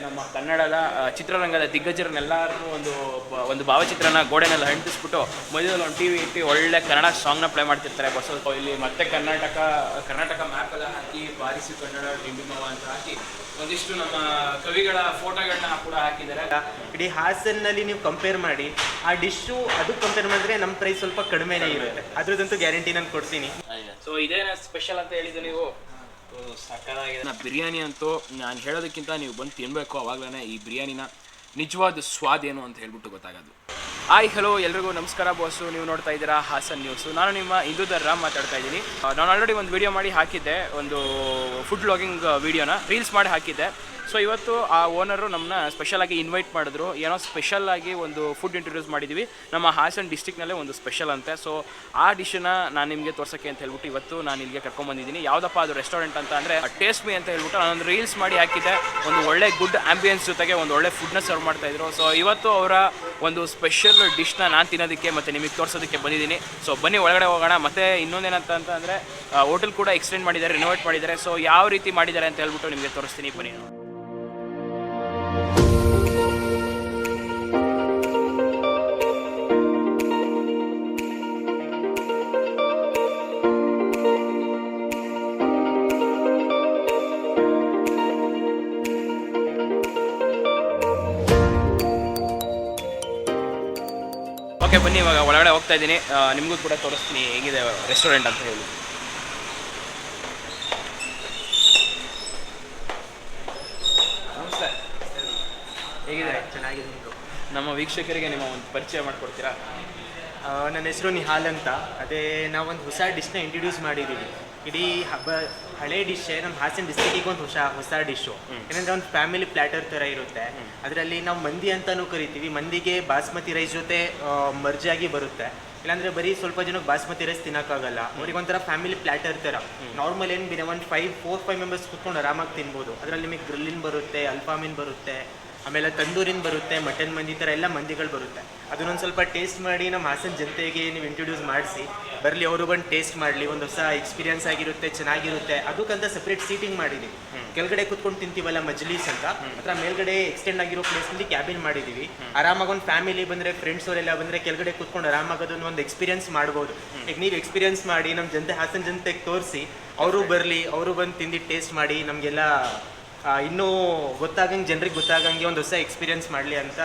ನಮ್ಮ ಕನ್ನಡದ ಚಿತ್ರರಂಗದ ದಿಗ್ಗಜರನ್ನೆಲ್ಲರೂ ಒಂದು ಒಂದು ಭಾವಚಿತ್ರನ ಗೋಡೆನೆಲ್ಲ ಅಂಟಿಸ್ಬಿಟ್ಟು ಮಧ್ಯದಲ್ಲಿ ಒಂದು ಟಿ ವಿ ಇಟ್ಟು ಒಳ್ಳೆ ಕನ್ನಡ ಸಾಂಗ್ನ ಪ್ಲೇ ಮಾಡ್ತಿರ್ತಾರೆ. ಬಸ್ ಇಲ್ಲಿ ಮತ್ತೆ ಕರ್ನಾಟಕ ಕರ್ನಾಟಕ ಮ್ಯಾಪೆಲ್ಲ ಹಾಕಿ ಬಾರಿಸಿ ಕನ್ನಡ ಡಿಂಡಿಮವ ಅಂತ ಹಾಕಿ ಒಂದಿಷ್ಟು ನಮ್ಮ ಕವಿಗಳ ಫೋಟೋಗಳನ್ನ ಕೂಡ ಹಾಕಿದ್ದಾರೆ. ಇಡೀ ಹಾಸನ್ನಲ್ಲಿ ನೀವು ಕಂಪೇರ್ ಮಾಡಿ ಆ ಡಿಶ್ಶು ಅದು ಕಂಪೇರ್ ಮಾಡಿದ್ರೆ ನಮ್ಮ ಪ್ರೈಸ್ ಸ್ವಲ್ಪ ಕಡಿಮೆನೇ ಇರುತ್ತೆ. ಅದ್ರದ್ದಂತೂ ಗ್ಯಾರಂಟಿ ನಾನು ಕೊಡ್ತೀನಿ. ಸೊ ಇದೇನ ಸ್ಪೆಷಲ್ ಅಂತ ಹೇಳಿದ್ದು ನೀವು? ಸಕ್ಕದಾಗಿದೆ ಬಿರಿಯಾನಿ ಅಂತೂ ನಾನು ಹೇಳೋದಕ್ಕಿಂತ ನೀವು ಬಂದು ತಿನ್ನಬೇಕು ಅವಾಗಲೇ ಈ ಬಿರಿಯಾನಿನ ನಿಜವಾದ ಸ್ವಾದ ಏನು ಅಂತ ಹೇಳ್ಬಿಟ್ಟು ಗೊತ್ತಾಗೋದು. ಹಾಯ್ ಹಲೋ ಎಲ್ರಿಗೂ ನಮಸ್ಕಾರ ಬಾಸು. ನೀವು ನೋಡ್ತಾ ಇದ್ದೀರಾ ಹಾಸನ್ ನ್ಯೂಸು ನಾನು ನಿಮ್ಮ ಹಿಂದೂಧರ್ ರಾಮ್ ಮಾತಾಡ್ತಾ ಇದ್ದೀನಿ. ನಾನು ಆಲ್ರೆಡಿ ಒಂದು ವಿಡಿಯೋ ಮಾಡಿ ಹಾಕಿದ್ದೆ, ಒಂದು ಫುಡ್ ವ್ಲಾಗಿಂಗ್ ವೀಡಿಯೋನ ರೀಲ್ಸ್ ಮಾಡಿ ಹಾಕಿದ್ದೆ. ಸೊ ಇವತ್ತು ಆ ಓನರು ನಮ್ಮನ್ನ ಸ್ಪೆಷಲಾಗಿ ಇನ್ವೈಟ್ ಮಾಡಿದ್ರು. ಏನೋ ಸ್ಪೆಷಲ್ ಆಗಿ ಒಂದು ಫುಡ್ ಇಂಟ್ರೊಡ್ಯೂಸ್ ಮಾಡಿದ್ದೀವಿ ನಮ್ಮ ಹಾಸನ್ ಡಿಸ್ಟಿಕ್ನಲ್ಲೇ ಒಂದು ಸ್ಪೆಷಲ್ ಅಂತೆ. ಸೊ ಆ ಡಿಶನ್ನ ನಾನು ನಿಮಗೆ ತೋರ್ಸೋಕ್ಕೆ ಅಂತ ಹೇಳ್ಬಿಟ್ಟು ಇವತ್ತು ನಾನು ಇಲ್ಲಿಗೆ ಕರ್ಕೊಂಡ್ಬಂದಿದ್ದೀನಿ ಯಾವುದಪ್ಪ ಅದು ರೆಸ್ಟೋರೆಂಟ್ ಅಂತ ಅಂದರೆ ಟೇಸ್ಟ್ ಮೀ ಅಂತ ಹೇಳ್ಬಿಟ್ಟು ನಾನೊಂದು ರೀಲ್ಸ್ ಮಾಡಿ ಹಾಕಿದ್ದೆ. ಒಂದು ಒಳ್ಳೆ ಗುಡ್ ಆಂಬಿಯನ್ಸ್ ಜೊತೆಗೆ ಒಂದು ಒಳ್ಳೆ ಫುಡ್ನ ಸರ್ವ್ ಮಾಡ್ತಾ ಇದ್ರು. ಸೊ ಇವತ್ತು ಅವರ ಒಂದು ಸ್ಪೆಷಲ್ ಡಿಶ್ನ ನಾನು ತಿನ್ನೋದಕ್ಕೆ ಮತ್ತು ನಿಮಗೆ ತೋರಿಸೋದಕ್ಕೆ ಬಂದಿದ್ದೀನಿ. ಸೊ ಬನ್ನಿ ಒಳಗಡೆ ಹೋಗೋಣ. ಮತ್ತೆ ಇನ್ನೊಂದೇನಂತ ಅಂತ ಅಂದರೆ ಹೋಟೆಲ್ ಕೂಡ ಎಕ್ಸ್ಟೆಂಡ್ ಮಾಡಿದ್ದಾರೆ ರಿನೋವೇಟ್ ಮಾಡಿದ್ದಾರೆ. ಸೊ ಯಾವ ರೀತಿ ಮಾಡಿದ್ದಾರೆ ಅಂತ ಹೇಳ್ಬಿಟ್ಟು ನಿಮಗೆ ತೋರಿಸ್ತೀನಿ. ಬನ್ನಿ. ಓಕೆ ಬನ್ನಿ ಇವಾಗ ಒಳಗಡೆ ಹೋಗ್ತಾ ಇದ್ದೀನಿ. ನಿಮಗೂ ಕೂಡ ತೋರಿಸ್ತೀನಿ ಹೇಗಿದೆ ರೆಸ್ಟೋರೆಂಟ್ ಅಂತ ಹೇಳಿ. ನಮಸ್ತೆ. ಹೇಗಿದೆ? ಚೆನ್ನಾಗಿದೆ ನಮ್ಮ ವೀಕ್ಷಕರಿಗೆ ನಿಮ್ಮ ಒಂದು ಪರಿಚಯ ಮಾಡಿಕೊಡ್ತೀರಾ? ನನ್ನ ಹೆಸರು ನಿಹಾಲ್ ಅಂತ. ಅದೇ ನಾವೊಂದು ಹೊಸ ಡಿಶ್ನ ಇಂಟ್ರೊಡ್ಯೂಸ್ ಮಾಡಿದ್ದೀವಿ ಇಡೀ ಹಬ್ಬ ಹಳೆ ಡಿಶ್ಶೇ ನಮ್ಮ ಹಾಸನ ಡಿಸ್ಟಿಕ್ಕಿಗೆ ಒಂದು ಹೊಸ ಹೊಸ ಡಿಶ್ಶು ಏನಂದ್ರೆ ಒಂದು ಫ್ಯಾಮಿಲಿ ಪ್ಲ್ಯಾಟರ್ ಥರ ಇರುತ್ತೆ. ಅದರಲ್ಲಿ ನಾವು ಮಂದಿ ಅಂತಾನೂ ಕರಿತೀವಿ. ಮಂದಿಗೆ ಬಾಸ್ಮತಿ ರೈಸ್ ಜೊತೆ ಮರ್ಜಿಯಾಗಿ ಬರುತ್ತೆ. ಇಲ್ಲಾಂದ್ರೆ ಬರೀ ಸ್ವಲ್ಪ ಜನಕ್ಕೆ ಬಾಸ್ಮತಿ ರೈಸ್ ತಿನ್ನೋಕ್ಕಾಗಲ್ಲ. ಅವ್ರಿಗೆ ಒಂಥರ ಫ್ಯಾಮಿಲಿ ಪ್ಲ್ಯಾಟರ್ ಥರ ನಾರ್ಮಲ್ ಏನು ಬಿನ ಒಂದು ಫೈವ್ ಫೋರ್ ಫೈವ್ ಮೆಂಬರ್ಸ್ ಕುತ್ಕೊಂಡು ಆರಾಮಾಗಿ ತಿನ್ಬೋದು. ಅದರಲ್ಲಿ ನಿಮಗೆ ಗ್ರಿಲ್ಲಿನ್ ಬರುತ್ತೆ ಅಲ್ಫಾಮಿನ್ ಬರುತ್ತೆ. ಆಮೇಲೆ ತಂದೂರಿನ ಬರುತ್ತೆ ಮಟನ್ ಮಂದಿ ಥರ ಎಲ್ಲ ಮಂದಿಗಳು ಬರುತ್ತೆ. ಅದನ್ನೊಂದು ಸ್ವಲ್ಪ ಟೇಸ್ಟ್ ಮಾಡಿ ನಮ್ಮ ಹಾಸನ ಜನತೆಗೆ ನೀವು ಇಂಟ್ರೊಡ್ಯೂಸ್ ಮಾಡಿಸಿ. ಬರಲಿ ಅವರು ಬಂದು ಟೇಸ್ಟ್ ಮಾಡಲಿ ಒಂದು ಹೊಸ ಎಕ್ಸ್ಪೀರಿಯನ್ಸ್ ಆಗಿರುತ್ತೆ ಚೆನ್ನಾಗಿರುತ್ತೆ. ಅದಕ್ಕಂತ ಸಪ್ರೇಟ್ ಸೀಟಿಂಗ್ ಮಾಡಿದ್ದೀವಿ ಕೆಳಗಡೆ ಕುತ್ಕೊಂಡು ತಿಂತೀವಲ್ಲ ಮಜ್ಲೀಸ್ ಅಂತ ಅದರ ಮೇಲ್ಗಡೆ ಎಕ್ಸ್ಟೆಂಡ್ ಆಗಿರೋ ಪ್ಲೇಸ್ನಲ್ಲಿ ಕ್ಯಾಬಿನ್ ಮಾಡಿದ್ದೀವಿ ಆರಾಮಾಗಿ ಒಂದು ಫ್ಯಾಮಿಲಿ ಬಂದರೆ ಫ್ರೆಂಡ್ಸ್ ಅವರೆಲ್ಲ ಬಂದರೆ ಕೆಳಗಡೆ ಕುತ್ಕೊಂಡು ಆರಾಮಾಗೋದು ಒಂದು ಎಕ್ಸ್ಪೀರಿಯನ್ಸ್ ಮಾಡ್ಬೋದು. ಈಗ ನೀವು ಎಕ್ಸ್ಪೀರಿಯನ್ಸ್ ಮಾಡಿ ನಮ್ಮ ಜನತೆ ಹಾಸನ ಜನತೆಗೆ ತೋರಿಸಿ ಅವರು ಬರಲಿ ಅವರು ಬಂದು ತಿಂದು ಟೇಸ್ಟ್ ಮಾಡಿ ನಮಗೆಲ್ಲ ಇನ್ನೂ ಗೊತ್ತಾಗಂಗೆ ಜನರಿಗೆ ಗೊತ್ತಾಗಂಗೆ ಒಂದು ಹೊಸ ಎಕ್ಸ್ಪೀರಿಯನ್ಸ್ ಮಾಡಲಿ ಅಂತ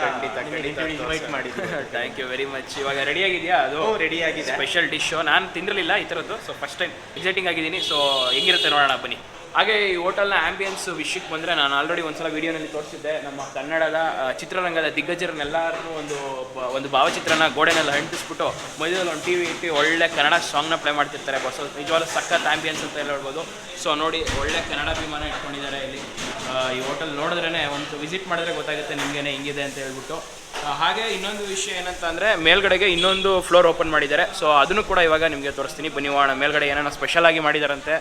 ಇನ್ವೈಟ್ ಮಾಡಿದ್ವಿ. ಥ್ಯಾಂಕ್ ಯು ವೆರಿ ಮಚ್ ಇವಾಗ ರೆಡಿ ಆಗಿದೆಯಾ? ಅದು ರೆಡಿ ಆಗಿದೆ. ಸ್ಪೆಷಲ್ ಡಿಶ್ ನಾನು ತಿಂದಿರಲಿಲ್ಲ ಈ ಥರದ್ದು ಸೊ ಫಸ್ಟ್ ಟೈಮ್ ಎಕ್ಸೈಟಿಂಗ್ ಆಗಿದ್ದೀನಿ. ಸೊ ಹೆಂಗಿರುತ್ತೆ ನೋಡೋಣ ಬನ್ನಿ. ಹಾಗೆ ಈ ಹೋಟೆಲ್ನ ಆಂಬಿಯನ್ಸ್ ವಿಷಯಕ್ಕೆ ಬಂದರೆ ನಾನು ಆಲ್ರೆಡಿ ಒಂದ್ಸಲ ವಿಡಿಯೋನಲ್ಲಿ ತೋರಿಸಿದ್ದೆ. ನಮ್ಮ ಕನ್ನಡದ ಆ, ಚಿತ್ರರಂಗದ ದಿಗ್ಗಜರನ್ನೆಲ್ಲರೂ ಒಂದು ಬ- ಒಂದು ಭಾವಚಿತ್ರನ ಗೋಡೆನಲ್ಲಿ ಅಂಟಿಸ್ಬಿಟ್ಟು ಮಧ್ಯದಲ್ಲಿ ಒಂದು ಟಿ ವಿ ಇಟ್ಟು ಒಳ್ಳೆ ಕನ್ನಡ ಸಾಂಗ್ನ ಪ್ಲೇ ಮಾಡ್ತಿರ್ತಾರೆ. ಬಸ್ ನಿಜವಾದ ಸಖತ್ ಆಂಬಿಯನ್ಸ್ ಅಂತ ಎಲ್ಲ ಹೇಳ್ಬೋದು. ಸೊ ನೋಡಿ ಒಳ್ಳೆ ಕನ್ನಡ ಅಭಿಮಾನ ಇಟ್ಕೊಂಡಿದ್ದಾರೆ ಇಲ್ಲಿ. ಈ ಹೋಟೆಲ್ ನೋಡಿದ್ರೇ ಒಂದು ವಿಸಿಟ್ ಮಾಡಿದ್ರೆ ಗೊತ್ತಾಗುತ್ತೆ ನಿಮಗೇನೆ ಹಿಂಗಿದೆ ಅಂತ ಹೇಳ್ಬಿಟ್ಟು. ಹಾಗೆ ಇನ್ನೊಂದು ವಿಷಯ ಏನಂತ ಅಂದರೆ ಮೇಲ್ಗಡೆಗೆ ಇನ್ನೊಂದು ಫ್ಲೋರ್ ಓಪನ್ ಮಾಡಿದ್ದಾರೆ. ಸೊ ಅದನ್ನು ಕೂಡ ಇವಾಗ ನಿಮಗೆ ತೋರಿಸ್ತೀನಿ. ಬನ್ನಿ ವಾಣ ಮೇಲ್ಗಡೆ ಏನೇನೋ ಸ್ಪೆಷಲ್ ಆಗಿ ಮಾಡಿದಾರಂತೆ.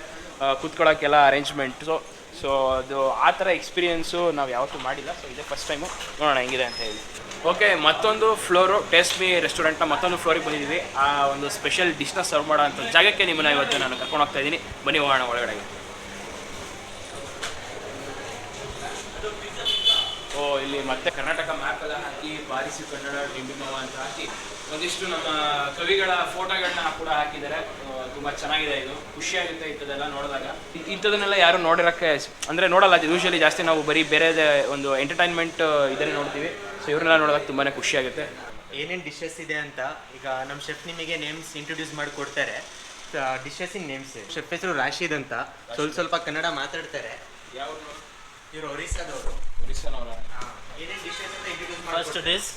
ಕೂತ್ಕೊಳ್ಳೋಕ್ಕೆಲ್ಲ ಅರೇಂಜ್ಮೆಂಟ್ ಸೊ ಸೊ ಅದು ಆ ಥರ ಎಕ್ಸ್ಪೀರಿಯೆನ್ಸು ನಾವು ಯಾವತ್ತೂ ಮಾಡಿಲ್ಲ. ಸೊ ಇದೇ ಫಸ್ಟ್ ಟೈಮು ನೋಡೋಣ ಹೆಂಗಿದೆ ಅಂತ ಹೇಳಿ. ಓಕೆ ಮತ್ತೊಂದು ಫ್ಲೋರು ಟೇಸ್ಟ್ ಮಿ ರೆಸ್ಟೋರೆಂಟ್ನ ಮತ್ತೊಂದು ಫ್ಲೋರಿಗೆ ಬಂದಿದ್ದೀವಿ. ಆ, ಒಂದು ಸ್ಪೆಷಲ್ ಡಿಶ್ನ ಸರ್ವ್ ಮಾಡೋ ಅಂಥ ಜಾಗಕ್ಕೆ ನಿಮ್ಮನ್ನ ಇವತ್ತು ನಾನು ಕರ್ಕೊಂಡು ಹೋಗ್ತಾ ಇದ್ದೀನಿ. ಬನ್ನಿ ಹೋಗೋಣ ಒಳಗಡೆಗೆ. ಓ ಇಲ್ಲಿ ಮತ್ತೆ ಕರ್ನಾಟಕ ಮ್ಯಾಪ್ ಎಲ್ಲ ಹಾಕಿ ಬಾರಿಸಿ ಕನ್ನಡ ಡಿಂಬಿಮವ ಅಂತ ಹಾಕಿ ಒಂದಿಷ್ಟು ನಮ್ಮ ಕವಿಗಳ ಫೋಟೋಗಳನ್ನ ಕೂಡ ಹಾಕಿದ್ದಾರೆ. ತುಂಬಾ ಚೆನ್ನಾಗಿದೆ ಇದು. ಖುಷಿ ಆಗುತ್ತೆ ಇಂಥದ್ದೆಲ್ಲ ನೋಡಿದಾಗ. ಇಂಥದನ್ನೆಲ್ಲ ಯಾರು ನೋಡಿರಕ್ಕೆ ಅಂದ್ರೆ ನೋಡಲ್ಲ ಯೂಶಲಿ ಜಾಸ್ತಿ ನಾವು ಬರೀ ಬೇರೆ ಒಂದು ಎಂಟರ್ಟೈನ್ಮೆಂಟ್ ಇದನ್ನೇ ನೋಡ್ತೀವಿ. ಸೊ ಇವ್ರನ್ನೆಲ್ಲ ನೋಡಿದಾಗ ತುಂಬಾನೇ ಖುಷಿ ಆಗುತ್ತೆ. ಏನೇನು ಡಿಶಸ್ ಇದೆ ಅಂತ ಈಗ ನಮ್ಮ ಶೆಫ್ ನಿಮಗೆ ನೇಮ್ಸ್ ಇಂಟ್ರೊಡ್ಯೂಸ್ ಮಾಡಿಕೊಡ್ತಾರೆ ಡಿಶಸ್ ಇನ್ ನೇಮ್ಸ್ ಶೆಫ್ ಹೆಸರು ರಾಶಿದ್ ಅಂತ. ಸ್ವಲ್ಪ ಸ್ವಲ್ಪ ಕನ್ನಡ ಮಾತಾಡ್ತಾರೆ. ಯಾವ ಇವ್ರು ಒರಿಸ್ಸಾದವರು ಒರಿಸ್ಸಾ ಅವರ ಏನೇನು ಡಿಶಸ್ ಮಾಡೋಸ್ಟ್ ಡೇಸ್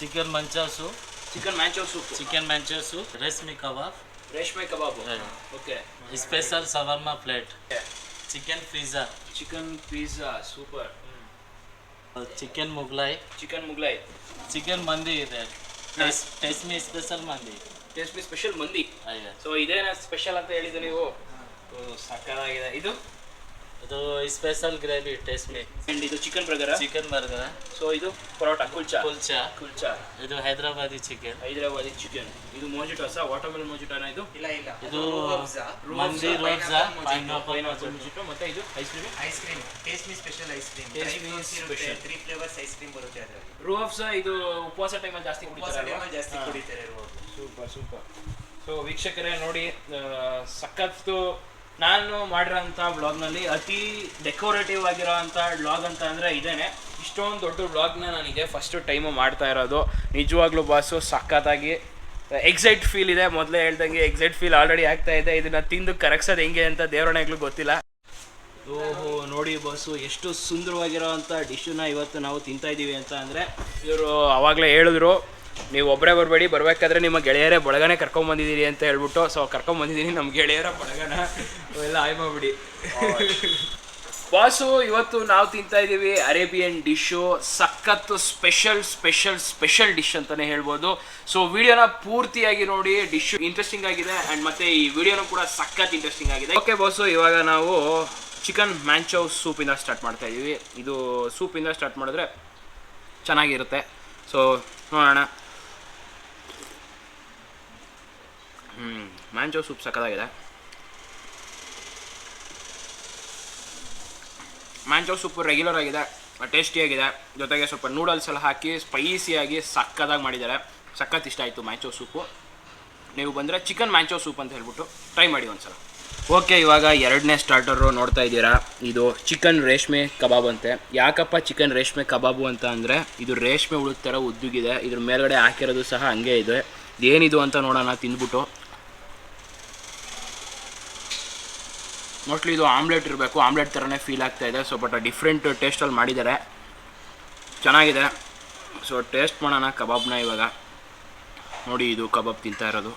ಚಿಕನ್ ಮ್ಯಾಂಚಾಸು ಚಿಕನ್ ಮ್ಯಾಂಚೋಸು chicken ಮ್ಯಾಂಚೋಸು reshmi kebab reshmi kebab okay special shawarma plate chicken pizza chicken pizza super chicken Mughlai chicken Mughlai chicken mandi ಇದೆ. ಪ್ಲಸ್ ಟೇಸ್ಟ್ ಸ್ಪೆಷಲ್ ಮಂದಿ ಇದೆ Taste Me special mandi so ಇದೇನ special ಅಂತ ಹೇಳಿದೀನಿ ನೀವು? ಸಕ್ಕರೆ ಆಗಿದೆ ಇದು? ಇದು special gravy Taste Me and ಇದು chicken burger chicken burger so ಇದು ಪರೋಟ ಕುಲ್ಚಾ? ಕುಲ್ಚಾ. ಕುಲ್ಚಾ. ಇದು ಹೈದರಾಬಾದಿ ಚಿಕನ್ ಹೈದರಾಬಾದಿ ಚಿಕನ್ ಇದು ಮೋಜಿಟೋಸ ವಾಟರ್ಮೆಲನ್ ಮೋಜಿಟೋನ ಇದು? ಇಲ್ಲ ಇಲ್ಲ. ಇದು. ಮಂದಿ ರೋಬ್ಸಾ ಪೈನಾಪಲ್ ಪೈನಾಪಲ್ ಮೋಜಿಟೋ ಮತ್ತೆ ಇದು ice cream ice cream Taste Me special ice cream Taste Me special three flavours ice cream ಬರುತ್ತೆ ಅದರಲ್ಲಿ. ರೂಹಬ್ಸ ಇದು ಉಪವಾಸ ಟೈಮಲ್ಲಿ ಜಾಸ್ತಿ ಉಪವಾಸ ಕುಡಿತಾರೆ ಟೈಮಲ್ಲಿ ಜಾಸ್ತಿ ಕುಡಿತಾರೆ. ಸೂಪರ್ ಸೂಪರ್ ಸೊ ವೀಕ್ಷಕರೇ ನೋಡಿ ಸಖತ್ತು ನಾನು ಮಾಡಿರೋಂಥ ಬ್ಲಾಗ್ನಲ್ಲಿ ಅತಿ ಡೆಕೋರೇಟಿವ್ ಆಗಿರೋಂಥ ಬ್ಲಾಗ್ ಅಂತ ಅಂದರೆ ಇದೇನೆ. ಇಷ್ಟೊಂದು ದೊಡ್ಡ ವ್ಲಾಗ್ನ ನಾನು ಇದೇ ಫಸ್ಟು ಟೈಮು ಮಾಡ್ತಾ ಇರೋದು. ನಿಜವಾಗ್ಲೂ ಬಾಸು ಸಖತ್ತಾಗಿ ಎಕ್ಸೈಟ್ ಫೀಲ್ ಇದೆ. ಮೊದಲೇ ಹೇಳ್ದಂಗೆ ಎಕ್ಸೈಟ್ ಫೀಲ್ ಆಲ್ರೆಡಿ ಆಗ್ತಾ ಇದೆ. ಇದನ್ನು ತಿಂದು ಕರಗ್ಸೋದು ಹೆಂಗೆ ಅಂತ ದೇವರಣೆಗಳು ಗೊತ್ತಿಲ್ಲ. ಓಹೋ, ನೋಡಿ ಬಾಸು ಎಷ್ಟು ಸುಂದರವಾಗಿರೋವಂಥ ಡಿಶನ್ನ ಇವತ್ತು ನಾವು ತಿಂತಾ ಇದ್ದೀವಿ ಅಂತ ಅಂದರೆ ಇವರು ಆವಾಗಲೇ ಹೇಳಿದ್ರು. ನೀವು ಒಬ್ಬರೇ ಬರಬೇಡಿ, ಬರಬೇಕಾದ್ರೆ ನಿಮ್ಮ ಗೆಳೆಯರೇ ಬಳಗನೆ ಕರ್ಕೊಂಬಂದಿದ್ದೀರಿ ಅಂತ ಹೇಳ್ಬಿಟ್ಟು ಸೊ ಕರ್ಕೊಂಬಂದಿದ್ದೀನಿ ನಮ್ಮ ಗೆಳೆಯರ ಬಳಗನ. ಎಲ್ಲ ಆಯ್ ಮಾಡಿಬಿಡಿ. ಬಾಸು ಇವತ್ತು ನಾವು ತಿಂತಾ ಇದ್ದೀವಿ ಅರೇಬಿಯನ್ ಡಿಶ್ಶು. ಸಖತ್ತು ಸ್ಪೆಷಲ್ ಸ್ಪೆಷಲ್ ಸ್ಪೆಷಲ್ ಡಿಶ್ ಅಂತಲೇ ಹೇಳ್ಬೋದು. ಸೊ ವಿಡಿಯೋನ ಪೂರ್ತಿಯಾಗಿ ನೋಡಿ, ಡಿಶ್ ಇಂಟ್ರೆಸ್ಟಿಂಗ್ ಆಗಿದೆ ಆ್ಯಂಡ್ ಮತ್ತೆ ಈ ವಿಡಿಯೋನು ಕೂಡ ಸಖತ್ ಇಂಟ್ರೆಸ್ಟಿಂಗ್ ಆಗಿದೆ. ಓಕೆ ಬಾಸು ಇವಾಗ ನಾವು ಚಿಕನ್ ಮ್ಯಾಂಚೋ ಸೂಪಿಂದ ಸ್ಟಾರ್ಟ್ ಮಾಡ್ತಾ ಇದ್ದೀವಿ ಇದು ಸೂಪಿಂದ ಸ್ಟಾರ್ಟ್ ಮಾಡಿದ್ರೆ ಚೆನ್ನಾಗಿರುತ್ತೆ. ಸೊ ನೋಡೋಣ. ಹ್ಞೂ ಮ್ಯಾಂಚೋ ಸೂಪ್ ಸಕ್ಕದಾಗಿದೆ ಮ್ಯಾಂಚೋ ಸೂಪು ರೆಗ್ಯುಲರ್ ಆಗಿದೆ ಟೇಸ್ಟಿಯಾಗಿದೆ ಜೊತೆಗೆ ಸ್ವಲ್ಪ ನೂಡಲ್ಸ್ ಎಲ್ಲ ಹಾಕಿ ಸ್ಪೈಸಿಯಾಗಿ ಸಕ್ಕದಾಗಿ ಮಾಡಿದ್ದಾರೆ. ಸಖತ್ ಇಷ್ಟ ಆಯಿತು ಮ್ಯಾಂಚೋ ಸೂಪು. ನೀವು ಬಂದರೆ ಚಿಕನ್ ಮ್ಯಾಂಚೋ ಸೂಪ್ ಅಂತ ಹೇಳ್ಬಿಟ್ಟು ಟ್ರೈ ಮಾಡಿ ಒಂದ್ಸಲ. ಓಕೆ ಇವಾಗ ಎರಡನೇ ಸ್ಟಾರ್ಟರು ನೋಡ್ತಾ ಇದ್ದೀರಾ? ಇದು ಚಿಕನ್ ರೇಷ್ಮೆ ಕಬಾಬ್ ಅಂತೆ. ಯಾಕಪ್ಪ ಚಿಕನ್ ರೇಷ್ಮೆ ಕಬಾಬು ಅಂತ ಅಂದರೆ ಇದು ರೇಷ್ಮೆ ಉಳಿದ ಥರ ಉದ್ದುಗಿದೆ ಇದ್ರ ಮೇಲ್ಗಡೆ ಹಾಕಿರೋದು ಸಹ ಹಂಗೆ ಇದೆ. ಏನಿದು ಅಂತ ನೋಡೋಣ, ತಿಂದ್ಬಿಟ್ಟು. ಮೋಸ್ಟ್ಲಿ ಇದು ಆಮ್ಲೆಟ್ ಇರಬೇಕು. ಆಮ್ಲೆಟ್ ಥರನೇ ಫೀಲ್ ಆಗ್ತಾ ಇದೆ. ಸೊ ಬಟ್ ಡಿಫ್ರೆಂಟ್ ಟೇಸ್ಟಲ್ಲಿ ಮಾಡಿದ್ದಾರೆ. ಚೆನ್ನಾಗಿದೆ. ಸೊ ಟೇಸ್ಟ್ ಮಾಡೋಣ ಕಬಾಬ್ನ ಇವಾಗ. ನೋಡಿ ಇದು ಕಬಾಬ್ ತಿಂತಾ ಇರೋದು.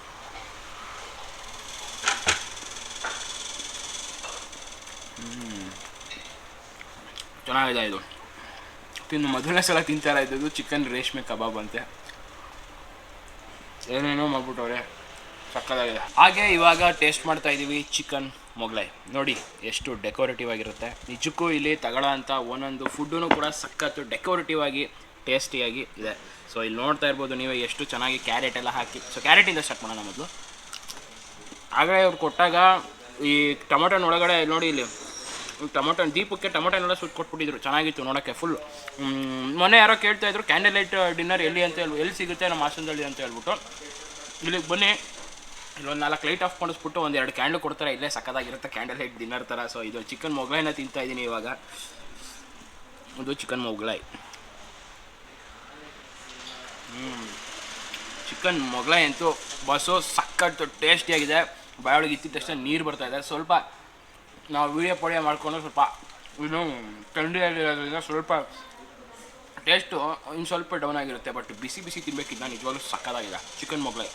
ಚೆನ್ನಾಗಿದೆ ಇದು. ತಿನ್ನು ಮೊದಲನೇ ಸಲ ತಿಂತಾರ ಇದ್ದದ್ದು ಚಿಕನ್ ರೇಷ್ಮೆ ಕಬಾಬ್ ಅಂತೆ. ಏನೇನೋ ಮಾಡ್ಬಿಟ್ಟವ್ರೆ. ಸಕ್ಕದಾಗಿದೆ ಹಾಗೆ ಇವಾಗ ಟೇಸ್ಟ್ ಮಾಡ್ತಾ ಇದ್ದೀವಿ ಚಿಕನ್ ಮೊಗ್ಲೈ. ನೋಡಿ, ಎಷ್ಟು ಡೆಕೋರೇಟಿವ್ ಆಗಿರುತ್ತೆ. ನಿಜಕ್ಕೂ ಇಲ್ಲಿ ತಗೊಳ್ಳೋ ಅಂತ ಒಂದೊಂದು ಫುಡ್ಡೂ ಕೂಡ ಸಖತ್ತು ಡೆಕೋರೇಟಿವ್ ಆಗಿ ಟೇಸ್ಟಿಯಾಗಿ ಇದೆ. ಸೊ ಇಲ್ಲಿ ನೋಡ್ತಾ ಇರ್ಬೋದು ನೀವು ಎಷ್ಟು ಚೆನ್ನಾಗಿ ಕ್ಯಾರೆಟ್ ಎಲ್ಲ ಹಾಕಿ. ಸೊ ಕ್ಯಾರೆಟಿಂದ ಸ್ಟಾರ್ಟ್ ಮಾಡೋಣ ಮೊದಲು. ಆಗಲೇ ಅವ್ರು ಕೊಟ್ಟಾಗ ಈ ಟೊಮೊಟೊನ ಒಳಗಡೆ ನೋಡಿ ಇಲ್ಲಿ. ಟೊಮೊಟೊ, ದೀಪಕ್ಕೆ ಟೊಮೊಟೊನೆಲ್ಲ ಸುಟ್ಟು ಕೊಟ್ಬಿಟ್ಟಿದ್ರು. ಚೆನ್ನಾಗಿತ್ತು ನೋಡೋಕ್ಕೆ ಫುಲ್ ಮೊನ್ನೆ ಯಾರೋ ಕೇಳ್ತಾ ಇದ್ರು ಕ್ಯಾಂಡಲ್ ಲೈಟ್ ಡಿನ್ನರ್ ಎಲ್ಲಿ? ಅಂತ ಹೇಳಿ ಎಲ್ಲಿ ಸಿಗುತ್ತೆ? ನಮ್ಮ ಹಾಸನದಲ್ಲಿ ಅಂತ ಹೇಳ್ಬಿಟ್ಟು. ಇಲ್ಲಿಗೆ ಬನ್ನಿ. ಇಲ್ಲೊಂದು ನಾಲ್ಕು ಲೈಟ್ ಆಫ್ ಮಾಡಿಸ್ಬಿಟ್ಟು ಒಂದು ಎರಡು ಕ್ಯಾಂಡಲ್ ಕೊಡ್ತಾರೆ. ಇಲ್ಲೇ ಸಕ್ಕದಾಗಿರುತ್ತೆ ಕ್ಯಾಂಡಲ್ ಲೈಟ್ ಡಿನ್ನರ್ ಥರ ಸೊ ಇದು ಚಿಕನ್ ಮೊಗ್ಲೈನ ತಿಂತಾ ಇದ್ದೀನಿ ಇವಾಗ. ಇದು ಚಿಕನ್ ಮೊಗ್ಲೈ ಚಿಕನ್ ಮೊಗ್ಲೈ ಅಂತೂ ಬಸ್ಸು ಸಕ್ಕತ್ತು ಟೇಸ್ಟಿಯಾಗಿದೆ ಬಾಯೊಳಗೆ ಇತ್ತಿದ ತಕ್ಷಣ ನೀರು ಬರ್ತಾ ಇದೆ. ಸ್ವಲ್ಪ ನಾವು ವೀಡಿಯೋ ಪಡಿಯೋ ಮಾಡ್ಕೊಂಡು ಸ್ವಲ್ಪ ಇನ್ನು ಥಂಡಿಯಲ್ಲಿರೋದ್ರಿಂದ ಸ್ವಲ್ಪ ಟೇಸ್ಟು ಇನ್ನು ಸ್ವಲ್ಪ ಡೌನ್ ಆಗಿರುತ್ತೆ. ಬಟ್ ಬಿಸಿ ಬಿಸಿ ತಿನ್ಬೇಕಿದ್ದ ನಿಜವಾಗ್ಲೂ ಸಕ್ಕದಾಗಿದೆ ಚಿಕನ್ ಮೊಗ್ಲೈ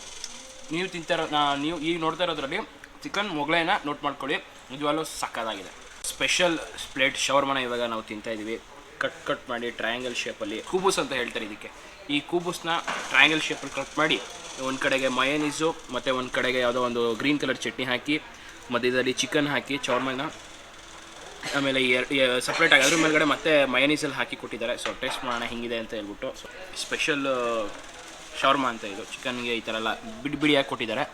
ನೀವು ತಿಂತಾರೋ ನೀವು ಈಗ ನೋಡ್ತಾ ಇರೋದ್ರಲ್ಲಿ ಚಿಕನ್ ಮೊಗಲೈನ ನೋಟ್ ಮಾಡ್ಕೊಳ್ಳಿ. ನಿಜವಾಗ್ಲೂ ಸಕ್ಕದಾಗಿದೆ ಸ್ಪೆಷಲ್ ಪ್ಲೇಟ್ ಶವರ್ಮನ ಇವಾಗ ನಾವು ತಿಂತಾ ಇದ್ದೀವಿ ಕಟ್ ಕಟ್ ಮಾಡಿ ಟ್ರಯಾಂಗಲ್ ಶೇಪಲ್ಲಿ ಕೂಬೂಸ್ ಅಂತ ಹೇಳ್ತಾರೆ ಇದಕ್ಕೆ. ಈ ಕೂಬೂಸ್ನ ಟ್ರಯಾಂಗಲ್ ಶೇಪಲ್ಲಿ ಕಟ್ ಮಾಡಿ ಒಂದು ಕಡೆಗೆ ಮಯನೀಸು ಮತ್ತು ಒಂದು ಕಡೆಗೆ ಯಾವುದೋ ಒಂದು ಗ್ರೀನ್ ಕಲರ್ ಚಟ್ನಿ ಹಾಕಿ ಮಧ್ಯದಲ್ಲಿ ಚಿಕನ್ ಹಾಕಿ ಶವರ್ಮನ ಆಮೇಲೆ ಸಪ್ರೇಟ್ ಆಗಿ ಅದ್ರ ಮೇಲ್ಗಡೆ ಮತ್ತೆ ಮಯನೀಸಲ್ಲಿ ಹಾಕಿ ಕೊಟ್ಟಿದ್ದಾರೆ. ಸೊ ಟೇಸ್ಟ್ ಮಾಡೋಣ, ಹಿಂಗಿದೆ ಅಂತ ಹೇಳ್ಬಿಟ್ಟು. ಸೊ ಸ್ಪೆಷಲ್ ಶವರ್ಮಾ ಅಂತ ಇದು. ಚಿಕನ್ಗೆ ಈ ಥರ ಎಲ್ಲ ಬಿಡಿ ಬಿಡಿಯಾಗಿ ಕೊಟ್ಟಿದ್ದಾರೆ.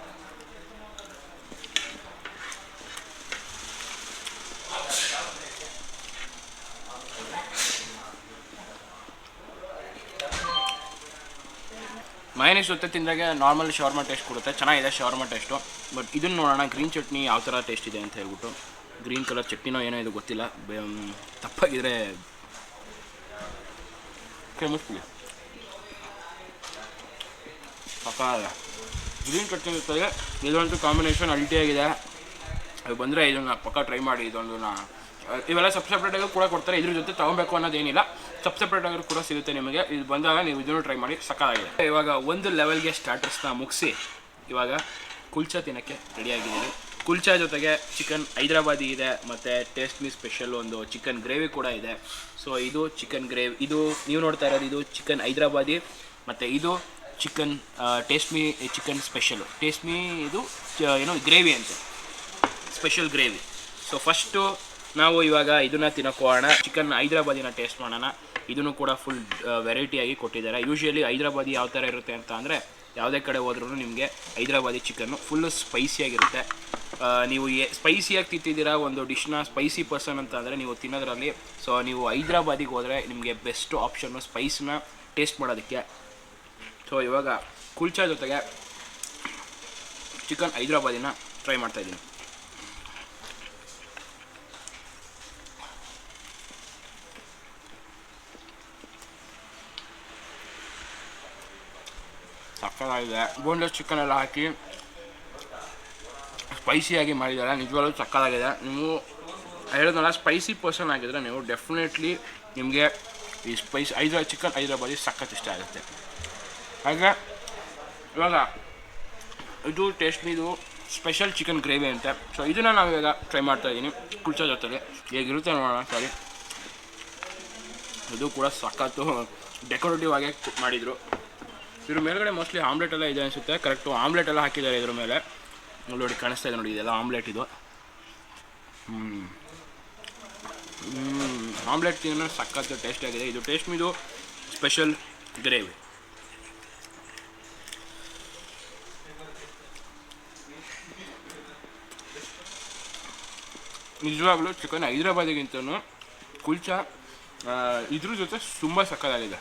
ಮೈನಸ್ ಜೊತೆ ತಿಂದಾಗ ನಾರ್ಮಲ್ ಶವರ್ಮಾ ಟೇಸ್ಟ್ ಕೊಡುತ್ತೆ. ಚೆನ್ನಾಗಿದೆ ಶವರ್ಮಾ ಟೇಸ್ಟು ಬಟ್ ಇದನ್ನು ನೋಡೋಣ ಗ್ರೀನ್ ಚಟ್ನಿ ಯಾವ ಥರ ಟೇಸ್ಟ್ ಇದೆ ಅಂತ ಹೇಳ್ಬಿಟ್ಟು. ಗ್ರೀನ್ ಕಲರ್ ಚಟ್ನಿನೋ ಏನೋ ಇದು ಗೊತ್ತಿಲ್ಲ. ತಪ್ಪಾಗಿದ್ರೆ ಕೆಮಿಸ್ಟ್ರಿ ಪಕ್ಕ ಗ್ರೀನ್ ಚಟ್ನಿ ಇರ್ತದೆ ಇದೊಂದು ಕಾಂಬಿನೇಷನ್ ಅಲ್ಟಿಯಾಗಿದೆ ಅದು ಬಂದರೆ ಇದನ್ನು ಪಕ್ಕ ಟ್ರೈ ಮಾಡಿ ಇದೊಂದು ನಾ ಇವೆಲ್ಲ ಸಬ್ ಸಪ್ರೇಟಾಗಿ ಕೂಡ ಕೊಡ್ತಾರೆ. ಇದ್ರ ಜೊತೆ ತೊಗೊಬೇಕು ಅನ್ನೋದೇನಿಲ್ಲ. ಸಬ್ ಸಪ್ರೇಟಾಗಿ ಕೂಡ ಸಿಗುತ್ತೆ ನಿಮಗೆ. ಇದು ಬಂದಾಗ ನೀವು ಇದನ್ನು ಟ್ರೈ ಮಾಡಿ, ಸಕ್ಕತ್ತಾಗಿದೆ. ಇವಾಗ ಒಂದು ಲೆವೆಲ್ಗೆ ಸ್ಟಾರ್ಟರ್ಸ್ನ ಮುಗಿಸಿ, ಇವಾಗ ಕುಲ್ಚಾ ತಿನ್ನೋಕ್ಕೆ ರೆಡಿಯಾಗಿದ್ದೀನಿ ಕುಲ್ಚಾ ಜೊತೆಗೆ ಚಿಕನ್ ಹೈದ್ರಾಬಾದಿ ಇದೆ, ಮತ್ತು ಟೇಸ್ಟ್ ಮೀ ಸ್ಪೆಷಲ್ ಒಂದು ಚಿಕನ್ ಗ್ರೇವಿ ಕೂಡ ಇದೆ. ಸೊ ಇದು ಚಿಕನ್ ಗ್ರೇವಿ ಇದು, ನೀವು ನೋಡ್ತಾ ಇರೋದು ಇದು ಚಿಕನ್ ಹೈದ್ರಾಬಾದಿ, ಮತ್ತು ಇದು chicken Taste Me chicken special Taste Me ಇದು ಏನು ಗ್ರೇವಿ ಅಂತ. ಸ್ಪೆಷಲ್ ಗ್ರೇವಿ ಸೊ ಫಸ್ಟು ನಾವು ಇವಾಗ ಇದನ್ನ ತಿನ್ನೋಕೋಣ ಚಿಕನ್ ಹೈದ್ರಾಬಾದಿನ ಟೇಸ್ಟ್ ಮಾಡೋಣ. ಇದನ್ನು ಕೂಡ ಫುಲ್ ವೆರೈಟಿಯಾಗಿ ಕೊಟ್ಟಿದ್ದಾರೆ. ಯೂಶ್ವಲಿ ಹೈದ್ರಾಬಾದಿ ಯಾವ ಥರ ಇರುತ್ತೆ ಅಂತ ಅಂದರೆ, ಯಾವುದೇ ಕಡೆ ಹೋದ್ರೂ ನಿಮಗೆ ಹೈದ್ರಾಬಾದಿ ಚಿಕನ್ನು ಫುಲ್ಲು ಸ್ಪೈಸಿಯಾಗಿರುತ್ತೆ ನೀವು ಎ ಸ್ಪೈಸಿಯಾಗಿ ತಿಂತಿದ್ದೀರಾ ಒಂದು ಡಿಶ್ನ ಸ್ಪೈಸಿ ಪರ್ಸನ್ ಅಂತ ಅಂದರೆ ನೀವು ತಿನ್ನೋದ್ರಲ್ಲಿ ಸೊ ನೀವು ಹೈದ್ರಾಬಾದಿಗೆ ಹೋದರೆ ನಿಮಗೆ ಬೆಸ್ಟ್ ಆಪ್ಷನ್ನು ಸ್ಪೈಸ್ನ ಟೇಸ್ಟ್ ಮಾಡೋದಕ್ಕೆ. ಸೊ ಇವಾಗ ಕುಲ್ಚಾ ಜೊತೆಗೆ ಚಿಕನ್ ಹೈದ್ರಾಬಾದಿನ ಟ್ರೈ ಮಾಡ್ತಾ ಇದ್ದೀನಿ. ಸಕ್ಕತ್ತಾಗಿದೆ. ಬೋನ್ಲೆಸ್ ಚಿಕನ್ ಎಲ್ಲ ಹಾಕಿ ಸ್ಪೈಸಿಯಾಗಿ ಮಾಡಿದ್ದಾರೆ. ನಿಜವಾಗ್ಲೂ ಸಕ್ಕತ್ತಾಗಿದೆ. ನೀವು ಹೇಳಿದ್ನಲ್ಲ ಸ್ಪೈಸಿ ಪರ್ಸನ್ ಆಗಿದ್ರೆ ನೀವು ಡೆಫಿನೆಟ್ಲಿ ನಿಮಗೆ ಈ ಸ್ಪೈಸ್ ಹೈದ್ರಾ, ಚಿಕನ್ ಹೈದ್ರಾಬಾದಿ ಸಖತ್ ಇಷ್ಟ ಆಗುತ್ತೆ. ಹಾಗೆ ಇವಾಗ ಇದು ಟೇಸ್ಟ್ ಇದು ಸ್ಪೆಷಲ್ ಚಿಕನ್ ಗ್ರೇವಿ ಅಂತ. ಸೊ ಇದನ್ನು ನಾವು ಇವಾಗ ಟ್ರೈ ಮಾಡ್ತಾ ಇದ್ದೀನಿ ಕುಲ್ಚಾ ಜೊತೆಗೆ. ಹೇಗಿರುತ್ತೆ ನೋಡೋಣ ಸಾರಿ. ಇದು ಕೂಡ ಸಖತ್ತು ಡೆಕೋರೇಟಿವ್ ಆಗಿ ಮಾಡಿದರು. ಇದ್ರ ಮೇಲ್ಗಡೆ ಮೋಸ್ಟ್ಲಿ ಆಮ್ಲೆಟ್ ಎಲ್ಲ ಇದೆ ಅನಿಸುತ್ತೆ. ಕರೆಕ್ಟು ಆಮ್ಲೆಟ್ ಎಲ್ಲ ಹಾಕಿದ್ದಾರೆ ಇದ್ರ ಮೇಲೆ. ನೋಡಿ, ಕಾಣಿಸ್ತಾ ಇದೆ ನೋಡಿ, ಇದೆಲ್ಲ ಆಮ್ಲೆಟ್ ಇದು. ಆಮ್ಲೆಟ್ ತಿನ್ನೋ ಸಖತ್ತು ಟೇಸ್ಟ್ ಆಗಿದೆ. ಇದು ಟೇಸ್ಟ್ ಇದು ಸ್ಪೆಷಲ್ ಗ್ರೇವಿ ನಿಜವಾಗ್ಲೂ ಚಿಕನ್ ಹೈದ್ರಾಬಾದಿಗಿಂತನೂ ಕುಲ್ಚಾ ಇದ್ರ ಜೊತೆ ತುಂಬ ಸಕ್ಕತ್ತಾಗಿದೆ.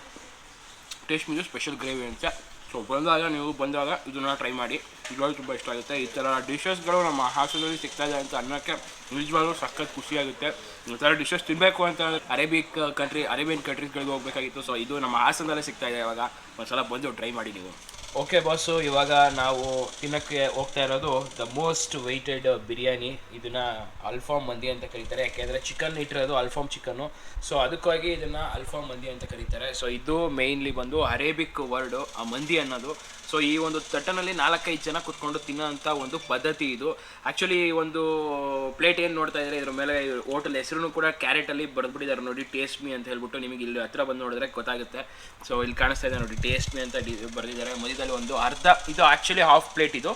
ಟೇಸ್ಟ್ ಮೀನು ಸ್ಪೆಷಲ್ ಗ್ರೇವಿ ಅಂತ. ಸೊ ಬಂದಾಗ ನೀವು ಬಂದಾಗ ಇದನ್ನ ಟ್ರೈ ಮಾಡಿ. ನಿಜವಾಗ್ಲೂ ತುಂಬ ಇಷ್ಟ ಆಗುತ್ತೆ. ಈ ಥರ ಡಿಶಸ್ಗಳು ನಮ್ಮ ಹಾಸನದಲ್ಲಿ ಸಿಗ್ತಾ ಇದೆ ಅಂತ ಅನ್ನೋಕ್ಕೆ ನಿಜವಾಗ್ಲೂ ಸಖತ್ ಖುಷಿಯಾಗುತ್ತೆ. ಈ ಥರ ಡಿಶಸ್ ತಿನ್ನಬೇಕು ಅಂತ ಅರೇಬಿಕ್ ಕಂಟ್ರಿ ಅರೇಬಿಯನ್ ಕಂಟ್ರೀಸ್ಗಳಿಗೆ ಹೋಗ್ಬೇಕಾಗಿತ್ತು. ಸೊ ಇದು ನಮ್ಮ ಹಾಸನದಲ್ಲೇ ಸಿಗ್ತಾ ಇದೆ ಇವಾಗ. ಒಂದ್ಸಲ ಬಂದು ಟ್ರೈ ಮಾಡಿ ನೀವು. ಓಕೆ ಬಾಸು ಇವಾಗ ನಾವು ತಿನ್ನಕ್ಕೆ ಹೋಗ್ತಾ ಇರೋದು ದ ಮೋಸ್ಟ್ ವೆಯ್ಟೆಡ್ ಬಿರಿಯಾನಿ. ಇದನ್ನ ಅಲ್ಫಾಮ್ ಮಂದಿ ಅಂತ ಕರೀತಾರೆ. ಯಾಕೆಂದರೆ ಚಿಕನ್ ಇಟ್ಟಿರೋದು ಅಲ್ಫಾಮ್ ಚಿಕನ್ನು ಸೊ ಅದಕ್ಕಾಗಿ ಇದನ್ನು ಅಲ್ಫಾಮ್ ಮಂದಿ ಅಂತ ಕರೀತಾರೆ. ಸೊ ಇದು ಮೇಯ್ನ್ಲಿ ಬಂದು ಅರೇಬಿಕ್ ವರ್ಡು ಆ ಮಂದಿ ಅನ್ನೋದು. ಸೊ ಈ ಒಂದು ತಟ್ಟನಲ್ಲಿ ನಾಲ್ಕೈದು ಜನ ಕುತ್ಕೊಂಡು ತಿನ್ನೋಂಥ ಒಂದು ಪದ್ಧತಿ ಇದು. ಆ್ಯಕ್ಚುಲಿ ಒಂದು ಪ್ಲೇಟ್ ಏನು ನೋಡ್ತಾ ಇದ್ದಾರೆ, ಇದ್ರ ಮೇಲೆ ಹೋಟೆಲ್ ಹೆಸರು ಕೂಡ ಕ್ಯಾರೆಟಲ್ಲಿ ಬರೆದ್ಬಿಟ್ಟಿದ್ದಾರೆ ನೋಡಿ ಟೇಸ್ಟ್ ಮೀ ಅಂತ ಹೇಳ್ಬಿಟ್ಟು ನಿಮಗೆ ಇಲ್ಲಿ ಹತ್ರ ಬಂದು ನೋಡಿದ್ರೆ ಗೊತ್ತಾಗುತ್ತೆ. ಸೊ ಇಲ್ಲಿ ಕಾಣಿಸ್ತಾ ಇದೆ ನೋಡಿ ಟೇಸ್ಟ್ ಮೀ ಅಂತ ಡಿ ಬರೆದಿದ್ದಾರೆ. ಮಧ್ಯದಲ್ಲಿ ಒಂದು ಅರ್ಧ, ಇದು ಆ್ಯಕ್ಚುಲಿ ಹಾಫ್ ಪ್ಲೇಟ್ ಇದು.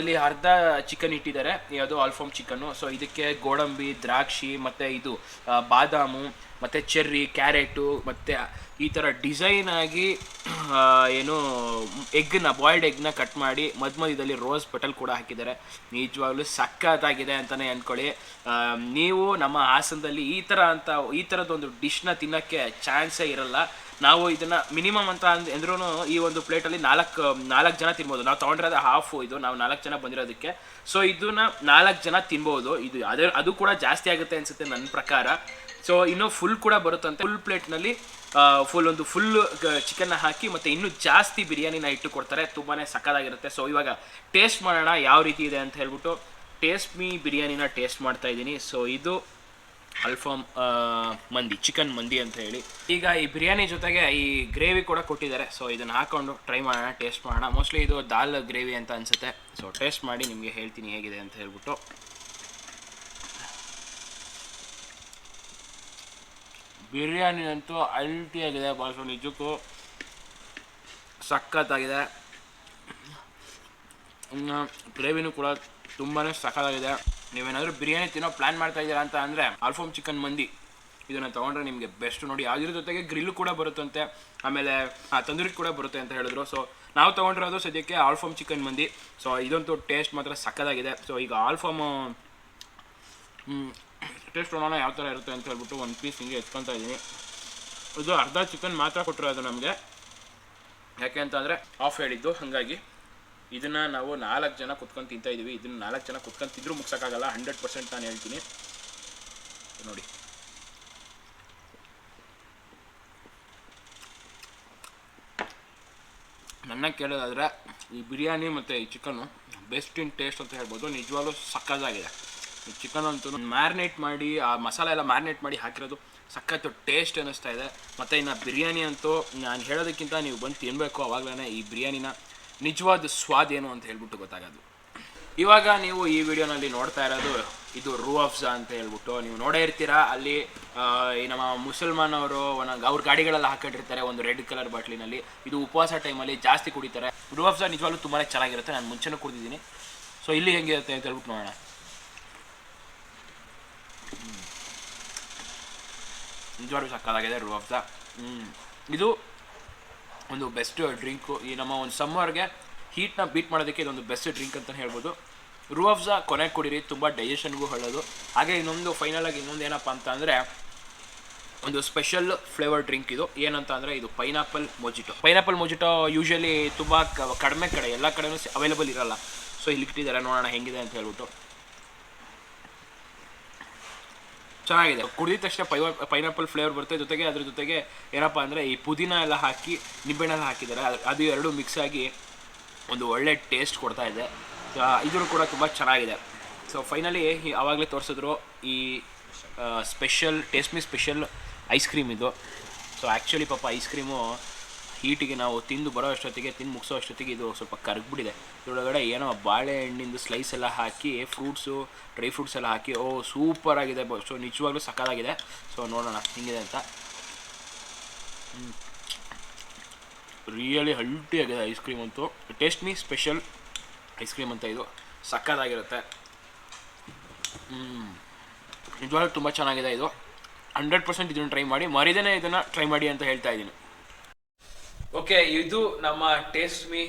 ಇಲ್ಲಿ ಅರ್ಧ ಚಿಕನ್ ಇಟ್ಟಿದ್ದಾರೆ. ಯಾವುದು ಆಲ್ಫಾಮ್ ಚಿಕನ್ನು ಸೊ ಇದಕ್ಕೆ ಗೋಡಂಬಿ, ದ್ರಾಕ್ಷಿ, ಮತ್ತು ಇದು ಬಾದಾಮು ಮತ್ತು ಚೆರ್ರಿ, ಕ್ಯಾರೆಟು, ಮತ್ತು ಈ ಥರ ಡಿಸೈನ್ ಆಗಿ ಏನು ಎಗ್ನ ಬಾಯ್ಲ್ಡ್ ಎಗ್ನ ಕಟ್ ಮಾಡಿ ಮಧ್ಯ ಮಧ್ಯದಲ್ಲಿ ರೋಸ್ ಪೆಟಲ್ ಕೂಡ ಹಾಕಿದ್ದಾರೆ. ನಿಜವಾಗ್ಲೂ ಸಖತ್ತಾಗಿದೆ ಅಂತಲೇ ಅಂದ್ಕೊಳ್ಳಿ ನೀವು ನಮ್ಮ ಹಾಸನದಲ್ಲಿ ಈ ಥರ ಅಂತ, ಈ ಥರದ್ದೊಂದು ಡಿಶ್ನ ತಿನ್ನೋಕ್ಕೆ ಚಾನ್ಸೇ ಇರಲ್ಲ. ನಾವು ಇದನ್ನ ಮಿನಿಮಮ್ ಅಂತ ಅಂದ್ ಅಂದ್ರೂ ಈ ಒಂದು ಪ್ಲೇಟಲ್ಲಿ ನಾಲ್ಕು ನಾಲ್ಕು ಜನ ತಿನ್ಬೋದು. ನಾವು ತೊಗೊಂಡಿರೋದು ಹಾಫು ಇದು, ನಾವು ನಾಲ್ಕು ಜನ ಬಂದಿರೋದಕ್ಕೆ. ಸೊ ಇದನ್ನ ನಾಲ್ಕು ಜನ ತಿನ್ಬೋದು. ಇದು ಅದೇ ಅದು ಕೂಡ ಜಾಸ್ತಿ ಆಗುತ್ತೆ ಅನ್ಸುತ್ತೆ ನನ್ನ ಪ್ರಕಾರ. ಸೊ ಇನ್ನೂ ಫುಲ್ ಕೂಡ ಬರುತ್ತಂತೆ. ಫುಲ್ ಪ್ಲೇಟ್ನಲ್ಲಿ ಫುಲ್ ಒಂದು ಫುಲ್ ಚಿಕನ್ನ ಹಾಕಿ ಮತ್ತು ಇನ್ನೂ ಜಾಸ್ತಿ ಬಿರಿಯಾನಿನ ಇಟ್ಟು ಕೊಡ್ತಾರೆ. ತುಂಬಾ ಸಕ್ಕದಾಗಿರುತ್ತೆ ಸೊ ಇವಾಗ ಟೇಸ್ಟ್ ಮಾಡೋಣ ಯಾವ ರೀತಿ ಇದೆ ಅಂತ ಹೇಳ್ಬಿಟ್ಟು ಟೇಸ್ಟ್ ಮೀ ಬಿರಿಯಾನಿನ ಟೇಸ್ಟ್ ಮಾಡ್ತಾ ಇದ್ದೀನಿ. ಸೊ ಇದು ಅಲ್ಫಾಮ್ ಮಂದಿ ಚಿಕನ್ ಮಂದಿ ಅಂತ ಹೇಳಿ. ಈಗ ಈ ಬಿರಿಯಾನಿ ಜೊತೆಗೆ ಈ ಗ್ರೇವಿ ಕೂಡ ಕೊಟ್ಟಿದ್ದಾರೆ. ಸೊ ಇದನ್ನು ಹಾಕೊಂಡು ಟ್ರೈ ಮಾಡೋಣ ಟೇಸ್ಟ್ ಮಾಡೋಣ. ಮೋಸ್ಟ್ಲಿ ಇದು ದಾಲ್ ಗ್ರೇವಿ ಅಂತ ಅನಿಸುತ್ತೆ. ಸೊ ಟೇಸ್ಟ್ ಮಾಡಿ ನಿಮಗೆ ಹೇಳ್ತೀನಿ ಹೇಗಿದೆ ಅಂತ ಹೇಳ್ಬಿಟ್ಟು. ಬಿರಿಯಾನಿ ಅಂತೂ ಅಲ್ಟಿಯಾಗಿದೆ ಬಾಸು ನಿಜಕ್ಕೂ ಸಖತ್ತಾಗಿದೆ. ಇನ್ನು ಗ್ರೇವಿನೂ ಕೂಡ ತುಂಬಾ ಸಖತ್ತಾಗಿದೆ. ನೀವೇನಾದರೂ ಬಿರಿಯಾನಿ ತಿನ್ನೋ ಪ್ಲ್ಯಾನ್ ಮಾಡ್ತಾ ಇದ್ದೀರಾ ಅಂತ ಅಂದರೆ ಆಲ್ಫೋಮ್ ಚಿಕನ್ ಮಂದಿ. ಇದನ್ನು ತೊಗೊಂಡ್ರೆ ನಿಮಗೆ ಬೆಸ್ಟ್ ನೋಡಿ, ಅದ್ರ ಜೊತೆಗೆ ಗ್ರಿಲ್ ಕೂಡ ಬರುತ್ತಂತೆ. ಆಮೇಲೆ ತಂದೂರಿ ಕೂಡ ಬರುತ್ತೆ ಅಂತ ಹೇಳಿದ್ರು. ಸೊ ನಾವು ತೊಗೊಂಡಿರೋದು ಸದ್ಯಕ್ಕೆ ಆಲ್ಫಾಮ್ ಚಿಕನ್ ಮಂದಿ. ಸೊ ಇದಂತೂ ಟೇಸ್ಟ್ ಮಾತ್ರ ಸಕ್ಕದಾಗಿದೆ ಸೊ ಈಗ ಆಲ್ಫಾಮ್ ಟೇಸ್ಟ್ ನೋಡೋಣ ಯಾವ ಥರ ಇರುತ್ತೆ ಅಂತ ಹೇಳ್ಬಿಟ್ಟು ಒಂದು ಪೀಸ್ ಹಿಂಗೆ ಎತ್ಕೊತಾ ಇದ್ದೀನಿ. ಇದು ಅರ್ಧ ಚಿಕನ್ ಮಾತ್ರ ಕೊಟ್ಟಿರೋದು ನಮಗೆ. ಯಾಕೆ ಅಂತಂದರೆ ಆಫ್ ಹೇಳಿದ್ದು, ಹಾಗಾಗಿ. ಇದನ್ನು ನಾವು ನಾಲ್ಕು ಜನ ಕುತ್ಕೊಂಡು ತಿಂತಾ ಇದೀವಿ. ಇದನ್ನು ನಾಲ್ಕು ಜನ ಕುತ್ಕೊಂಡು ತಿಂದರೂ ಮುಗ್ಸೋಕ್ಕಾಗಲ್ಲ. ಹಂಡ್ರೆಡ್ ಪರ್ಸೆಂಟ್ ನಾನು ಹೇಳ್ತೀನಿ. ನೋಡಿ. ನನ್ನ ಕೇಳೋದಾದ್ರೆ ಈ ಬಿರಿಯಾನಿ ಮತ್ತು ಈ ಚಿಕನ್ನು ಬೆಸ್ಟ್ ಇನ್ ಟೇಸ್ಟ್ ಅಂತ ಹೇಳ್ಬೋದು. ನಿಜವಾಗ್ಲೂ ಸಕ್ಕತ್ತಾಗಿದೆ. ಈ ಚಿಕನ್ ಅಂತೂ ಮ್ಯಾರಿನೇಟ್ ಮಾಡಿ, ಆ ಮಸಾಲೆ ಎಲ್ಲ ಮ್ಯಾರಿನೇಟ್ ಮಾಡಿ ಹಾಕಿರೋದು ಸಖತ್ತು ಟೇಸ್ಟ್ ಅನ್ನಿಸ್ತಾ ಇದೆ. ಮತ್ತು ಇನ್ನು ಬಿರಿಯಾನಿ ಅಂತೂ ನಾನು ಹೇಳೋದಕ್ಕಿಂತ ನೀವು ಬಂದು ತಿನ್ನಬೇಕು ಅವಾಗಲೇ ಈ ಬಿರಿಯಾನಿನ ನಿಜವಾದ ಸ್ವಾದ ಏನು ಅಂತ ಹೇಳ್ಬಿಟ್ಟು ಗೊತ್ತಾಗೋದು. ಇವಾಗ ನೀವು ಈ ವಿಡಿಯೋನಲ್ಲಿ ನೋಡ್ತಾ ಇರೋದು ಇದು ರೂ ಅಫ್ಜಾ ಅಂತ ಹೇಳ್ಬಿಟ್ಟು. ನೀವು ನೋಡೇ ಇರ್ತೀರಾ? ಅಲ್ಲಿ ಈ ನಮ್ಮ ಮುಸಲ್ಮಾನ್ ಅವರು ಒಂದೊಂದು ಅವ್ರ ಗಾಡಿಗಳೆಲ್ಲ ಹಾಕೊಂಡಿರ್ತಾರೆ ಒಂದು ರೆಡ್ ಕಲರ್ ಬಾಟ್ಲಿನಲ್ಲಿ. ಇದು ಉಪವಾಸ ಟೈಮಲ್ಲಿ ಜಾಸ್ತಿ ಕುಡಿತಾರೆ. ರೂ ಅಫ್ಜಾ ನಿಜವಾಗ್ಲೂ ತುಂಬಾ ಚೆನ್ನಾಗಿರುತ್ತೆ. ನಾನು ಮುಂಚೆನೂ ಕುಡಿದಿದ್ದೀನಿ. ಸೊ ಇಲ್ಲಿ ಹೆಂಗಿರುತ್ತೆ ಅಂತ ಹೇಳ್ಬಿಟ್ಟು ನೋಡೋಣ. ನಿಜವಾಗ್ಲೂ ಸಕ್ಕದಾಗಿದೆ ರೂ ಆಫ್ಸ ಇದು ಒಂದು ಬೆಸ್ಟ್ ಡ್ರಿಂಕು ಈ ನಮ್ಮ ಒಂದು ಸಮ್ಮರ್ಗೆ ಹೀಟ್ನ ಬೀಟ್ ಮಾಡೋದಕ್ಕೆ ಇದೊಂದು ಬೆಸ್ಟ್ ಡ್ರಿಂಕ್ ಅಂತ ಹೇಳ್ಬೋದು. ರೂ ಆಫ್ಸ ಕೊನೆಗೆ ಕುಡೀರಿ, ತುಂಬ ಡೈಜೆಷನ್ಗೂ ಒಳ್ಳೆಯದು ಹಾಗೆ ಇನ್ನೊಂದು ಫೈನಲಾಗಿ ಇನ್ನೊಂದು ಏನಪ್ಪ ಅಂತ ಅಂದರೆ, ಒಂದು ಸ್ಪೆಷಲ್ ಫ್ಲೇವರ್ ಡ್ರಿಂಕ್ ಇದು. ಏನಂತ ಅಂದರೆ, ಇದು pineapple mojito pineapple mojito usually ತುಂಬ ಕಡಿಮೆ ಕಡೆ, ಎಲ್ಲ ಕಡೆಯೂ ಅವೈಲೇಬಲ್ ಇರಲ್ಲ. ಸೊ ಇಲ್ಲಿ ಇಟ್ಟಿದ್ದಾರೆ, ನೋಡೋಣ ಹೆಂಗಿದೆ ಅಂತ ಹೇಳ್ಬಿಟ್ಟು. ಚೆನ್ನಾಗಿದೆ. ಕುಡಿದ ತಕ್ಷಣ ಪೈ ಪೈನಾಪಲ್ ಫ್ಲೇವರ್ ಬರುತ್ತೆ. ಜೊತೆಗೆ ಅದ್ರ ಜೊತೆಗೆ ಏನಪ್ಪ ಅಂದರೆ ಈ ಪುದೀನ ಎಲ್ಲ ಹಾಕಿ ನಿಂಬೆಹಣ್ಣೆಲ್ಲ ಹಾಕಿದ್ದಾರೆ ಅದು- ಎರಡು ಮಿಕ್ಸ್ ಆಗಿ ಒಂದು ಒಳ್ಳೆ ಟೇಸ್ಟ್ ಕೊಡ್ತಾ ಇದೆ. ಇದು ಕೂಡ ತುಂಬ ಚೆನ್ನಾಗಿದೆ. ಸೊ ಫೈನಲಿ ಆವಾಗಲೇ ತೋರಿಸಿದ್ರು ಈ special Taste Me special ice cream ಇದು. ಸೊ ಆ್ಯಕ್ಚುಲಿ ಪಾಪ ಐಸ್ ಕ್ರೀಮು ಹೀಟಿಗೆ ನಾವು ತಿಂದು ಬರೋ ಅಷ್ಟೊತ್ತಿಗೆ, ತಿಂದು ಮುಗಿಸೋ ಅಷ್ಟೊತ್ತಿಗೆ ಇದು ಸ್ವಲ್ಪ ಕರಗ್ಬಿಟ್ಟಿದೆ. ಇದರೊಳಗಡೆ ಏನೋ ಬಾಳೆಹಣ್ಣಿಂದು ಸ್ಲೈಸ್ ಎಲ್ಲ ಹಾಕಿ ಫ್ರೂಟ್ಸು ಡ್ರೈ ಫ್ರೂಟ್ಸ್ ಎಲ್ಲ ಹಾಕಿ, ಓ ಸೂಪರ್ ಆಗಿದೆ. ಸೊ ನಿಜವಾಗ್ಲೂ ಸಕ್ಕತ್ತಾಗಿದೆ ಸೊ ನೋಡೋಣ ಹಿಂಗಿದೆ ಅಂತ. ರಿಯಲಿ ಹಲ್ಟಿ ಆಗಿದೆ ಐಸ್ ಕ್ರೀಮ್ ಅಂತೂ. Taste Me special ice cream ಅಂತ ಇದು. ಸಕ್ಕತ್ತಾಗಿರುತ್ತೆ ನಿಜವಾಗ್ಲೂ ತುಂಬ ಚೆನ್ನಾಗಿದೆ ಇದು. ಹಂಡ್ರೆಡ್ ಪರ್ಸೆಂಟ್ ಇದನ್ನು ಟ್ರೈ ಮಾಡಿ. ಮರಿದೇನೆ ಇದನ್ನು ಟ್ರೈ ಮಾಡಿ ಅಂತ ಹೇಳ್ತಾ ಇದ್ದೀನಿ. ಓಕೆ ಇದು ನಮ್ಮ Taste Me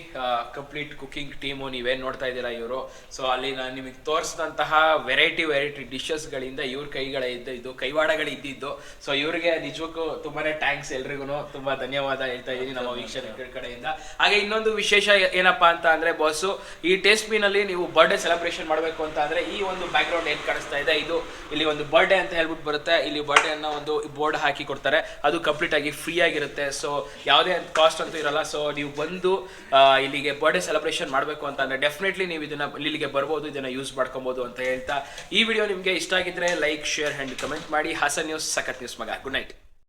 complete cooking team ನೀವೇನು ನೋಡ್ತಾ ಇದ್ದೀರಾ ಇವರು. ಸೊ ಅಲ್ಲಿ ನಾನು ನಿಮಗೆ ತೋರಿಸಿದಂತಹ ವೆರೈಟಿ ವೆರೈಟಿ ಡಿಶಸ್ಗಳಿಂದ ಇವ್ರ ಕೈಗಳ ಇದ್ದು, ಇದು ಕೈವಾಡಗಳು ಇದ್ದಿದ್ದು. ಸೊ ಇವರಿಗೆ ನಿಜಕ್ಕೂ ತುಂಬಾನೇ ಥ್ಯಾಂಕ್ಸ್ ಎಲ್ರಿಗೂ ತುಂಬ ಧನ್ಯವಾದ ಹೇಳ್ತಾ ಇದ್ದೀನಿ ನಮ್ಮ ವೀಕ್ಷಕರ ಕಡೆಯಿಂದ. ಹಾಗೆ ಇನ್ನೊಂದು ವಿಶೇಷ ಏನಪ್ಪಾ ಅಂತ ಅಂದರೆ ಬಾಸು ಈ ಟೇಸ್ಟ್ ಮೀನಲ್ಲಿ ನೀವು ಬರ್ಡೇ ಸೆಲೆಬ್ರೇಷನ್ ಮಾಡಬೇಕು ಅಂತ ಅಂದರೆ, ಈ ಒಂದು ಬ್ಯಾಕ್ಗ್ರೌಂಡ್ ಏನು ಏನ್ ಕಾಣಿಸ್ತಾ ಇದೆ? ಇದು ಇಲ್ಲಿ ಒಂದು ಬರ್ಡೇ ಅಂತ ಹೇಳ್ಬಿಟ್ಟು ಬರುತ್ತೆ. ಇಲ್ಲಿ ಬರ್ಡೇ ಅನ್ನೋ ಒಂದು ಬೋರ್ಡ್ ಹಾಕಿ ಕೊಡ್ತಾರೆ. ಅದು ಕಂಪ್ಲೀಟ್ ಆಗಿ ಫ್ರೀ ಆಗಿರುತ್ತೆ. ಸೊ ಯಾವುದೇ ಕಾಸ್ಟ್ ಅಂತೂ ಇರಲ್ಲ ಸೊ ನೀವು ಬಂದು ಇಲ್ಲಿಗೆ ಬರ್ಡೇ ಸೆಲೆಬ್ರೇಷನ್ ಮಾಡಬೇಕು ಅಂತ ಅಂದ್ರೆ ಡೆಫಿನೆಟ್ಲಿ ನೀವು ಇದನ್ನ ಇಲ್ಲಿಗೆ ಬರ್ಬೋದು, ಇದನ್ನ ಯೂಸ್ ಮಾಡ್ಕೊಬೋದು ಅಂತ ಹೇಳ್ತಾ ಈ ವಿಡಿಯೋ ನಿಮಗೆ ಇಷ್ಟ ಆಗಿದ್ರೆ ಲೈಕ್ ಶೇರ್ ಆ್ಯಂಡ್ ಕಮೆಂಟ್ ಮಾಡಿ. ಹಾಸನ್ ನ್ಯೂಸ್ ಸಖತ್ ನ್ಯೂಸ್ ಮಗ. Good night